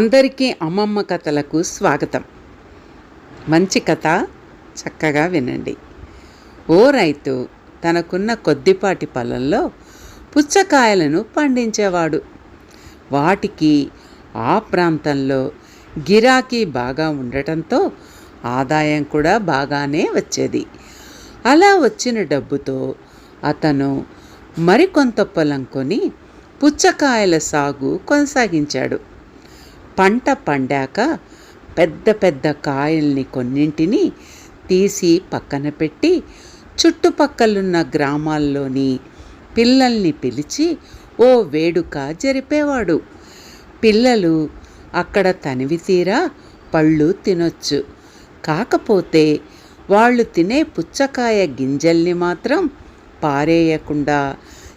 అందరికీ అమ్మమ్మ కథలకు స్వాగతం. మంచి కథ చక్కగా వినండి. ఓ రైతు తనకున్న కొద్దిపాటి పొలంలో పుచ్చకాయలను పండించేవాడు. వాటికి ఆ ప్రాంతంలో గిరాకీ బాగా ఉండటంతో ఆదాయం కూడా బాగానే వచ్చేది. అలా వచ్చిన డబ్బుతో అతను మరికొంత పొలం కొని పుచ్చకాయల సాగు కొనసాగించాడు. పంట పండాక పెద్ద పెద్ద కాయల్ని కొన్నింటిని తీసి పక్కన పెట్టి చుట్టుపక్కలున్న గ్రామాల్లోని పిల్లల్ని పిలిచి ఓ వేడుక జరిపేవాడు. పిల్లలు అక్కడ తనివి తీరా పళ్ళు తినొచ్చు. కాకపోతే వాళ్ళు తినే పుచ్చకాయ గింజల్ని మాత్రం పారేయకుండా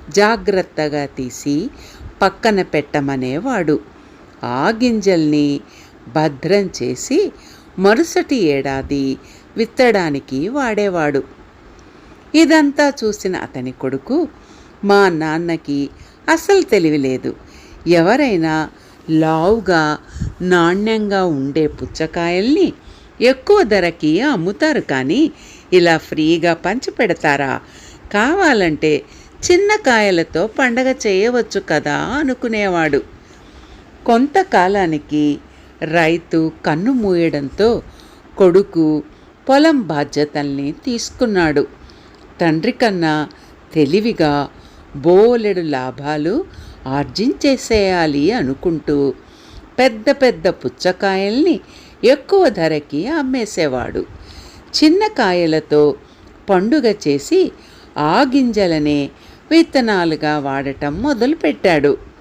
జాగ్రత్తగా తీసి పక్కన పెట్టమనేవాడు. ఆ గింజల్ని భద్రం చేసి మరుసటి ఏడాది విత్తడానికి వాడేవాడు. ఇదంతా చూసిన అతని కొడుకు మా నాన్నకి అసలు తెలివిలేదు ఎవరైనా లావుగా నాణ్యంగా ఉండే పుచ్చకాయల్ని ఎక్కువ ధరకి అమ్ముతారు కానీ ఇలా ఫ్రీగా పంచి పెడతారా? కావాలంటే చిన్న కాయలతో పండగ చేయవచ్చు కదా అనుకునేవాడు. కొంతకాలానికి రైతు కన్ను మూయడంతో కొడుకు పొలం బాధ్యతల్ని తీసుకున్నాడు. తండ్రి కన్నా తెలివిగా బోలెడు లాభాలు ఆర్జించేసేయాలి అనుకుంటూ పెద్ద పెద్ద పుచ్చకాయల్ని ఎక్కువ ధరకి అమ్మేసేవాడు. చిన్న కాయలతో పండుగ చేసి ఆ గింజలనే విత్తనాలుగా వాడటం మొదలుపెట్టాడు.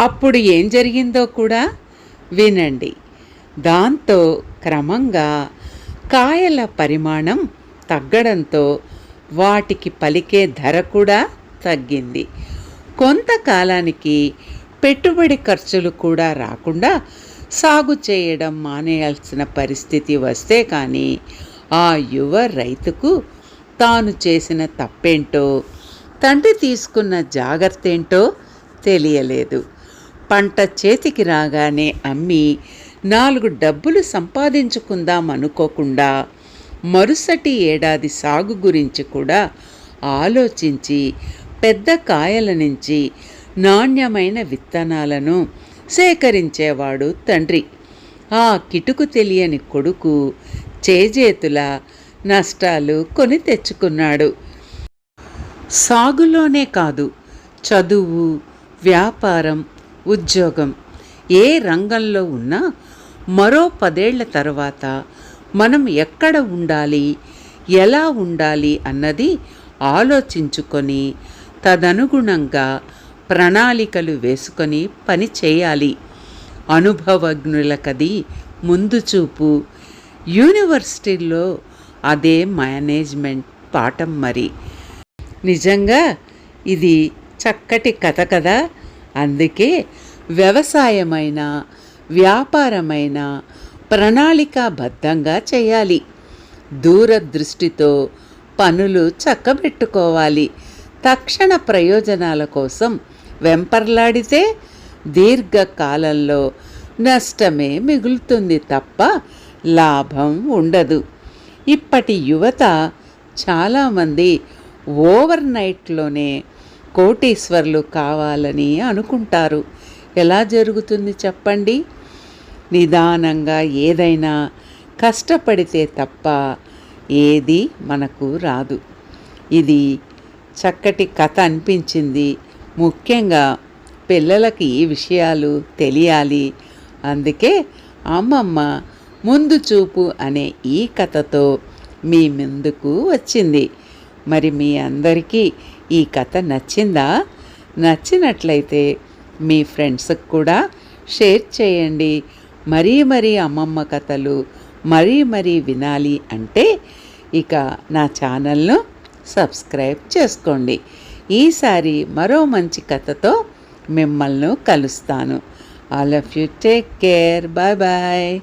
అప్పుడు ఏం జరిగిందో కూడా వినండి. దాంతో క్రమంగా కాయల పరిమాణం తగ్గడంతో వాటికి పలికే ధర కూడా తగ్గింది. కొంతకాలానికి పెట్టుబడి ఖర్చులు కూడా రాకుండా సాగు చేయడం మానేయాల్సిన పరిస్థితి వస్తే కానీ ఆ యువ రైతుకు తాను చేసిన తప్పేంటో తండ్రి తీసుకున్న జాగ్రత్త ఏంటో తెలియలేదు. పంట చేతికి రాగానే అమ్మి నాలుగు డబ్బులు సంపాదించుకుందాం అనుకోకుండా మరుసటి ఏడాది సాగు గురించి కూడా ఆలోచించి పెద్ద కాయల నుంచి నాణ్యమైన విత్తనాలను సేకరించేవాడు తండ్రి. ఆ కిటుకు తెలియని కొడుకు చేజేతుల నష్టాలు కొని తెచ్చుకున్నాడు. సాగులోనే కాదు చదువు వ్యాపారం ఉద్యోగం. ఏ రంగంలో ఉన్నా మరో పదేళ్ళ తర్వాత మనం ఎక్కడ ఉండాలి ఎలా ఉండాలి అన్నది ఆలోచించుకొని తదనుగుణంగా ప్రణాళికలు వేసుకొని పని చేయాలి. అనుభవజ్ఞులకది ముందు చూపు. యూనివర్సిటీల్లో అదే మేనేజ్మెంట్ పాఠం మరి. నిజంగా ఇది చక్కటి కథ కదా? అందుకే వ్యవసాయమైన వ్యాపారమైన ప్రణాళికాబద్ధంగా చేయాలి. దూరదృష్టితో పనులు చక్కబెట్టుకోవాలి. తక్షణ ప్రయోజనాల కోసం వెంపర్లాడితే దీర్ఘకాలంలో నష్టమే మిగులుతుంది తప్ప లాభం ఉండదు. ఇప్పటి యువత చాలామంది ఓవర్ నైట్లోనే కోటీశ్వర్లు కావాలని అనుకుంటారు. ఎలా జరుగుతుంది చెప్పండి? నిదానంగా ఏదైనా కష్టపడితే తప్ప ఏది మనకు రాదు. ఇది చక్కటి కథ అనిపించింది. ముఖ్యంగా పిల్లలకి ఈ విషయాలు తెలియాలి. అందుకే అమ్మమ్మ ముందు చూపు అనే ఈ కథతో మీ ముందుకు వచ్చింది. మరి మీ అందరికీ ఈ కథ నచ్చిందా? నచ్చినట్లయితే మీ ఫ్రెండ్స్కి కూడా షేర్ చేయండి. మరీ మరీ అమ్మమ్మ కథలు మరీ మరీ వినాలి అంటే ఇక నా ఛానల్ను సబ్స్క్రైబ్ చేసుకోండి. ఈసారి మరో మంచి కథతో మిమ్మల్ని కలుస్తాను. All of you take care bye bye